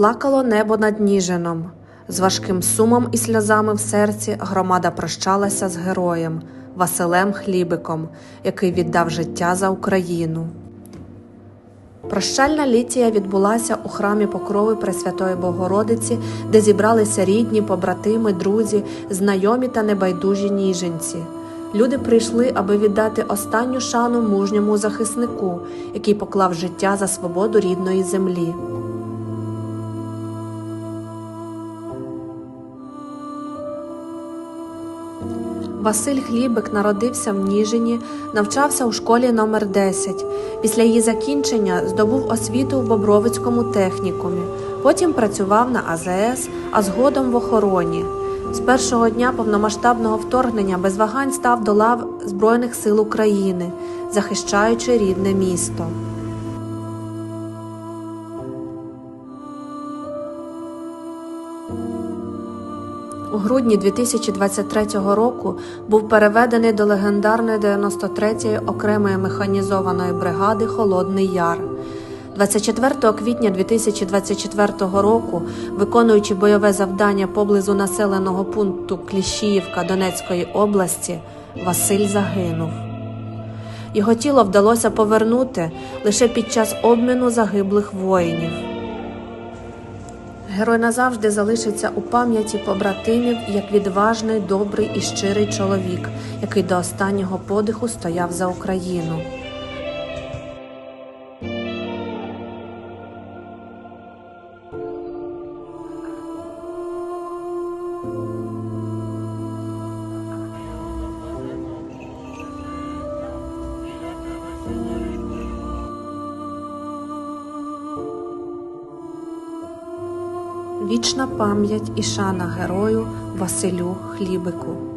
Плакало небо над Ніжином. З важким сумом і сльозами в серці громада прощалася з героєм Василем Хлібиком, який віддав життя за Україну. Прощальна літія відбулася у храмі Покрови Пресвятої Богородиці, де зібралися рідні, побратими, друзі, знайомі та небайдужі ніженці. Люди прийшли, аби віддати останню шану мужньому захиснику, який поклав життя за свободу рідної землі. Василь Хлібик народився в Ніжині, навчався у школі номер 10 Після її закінчення здобув освіту в Бобровицькому технікумі. Потім працював на АЗС, а згодом в охороні. З першого дня повномасштабного вторгнення без вагань став до лав Збройних сил України, захищаючи рідне місто. У грудні 2023 року був переведений до легендарної 93-ї окремої механізованої бригади Холодний Яр. 24 квітня 2024 року, виконуючи бойове завдання поблизу населеного пункту Кліщіївка Донецької області, Василь загинув. Його тіло вдалося повернути лише під час обміну загиблих воїнів. Герой назавжди залишиться у пам'яті побратимів як відважний, добрий і щирий чоловік, який до останнього подиху стояв за Україну. Вічна пам'ять і шана герою Василю Хлібику.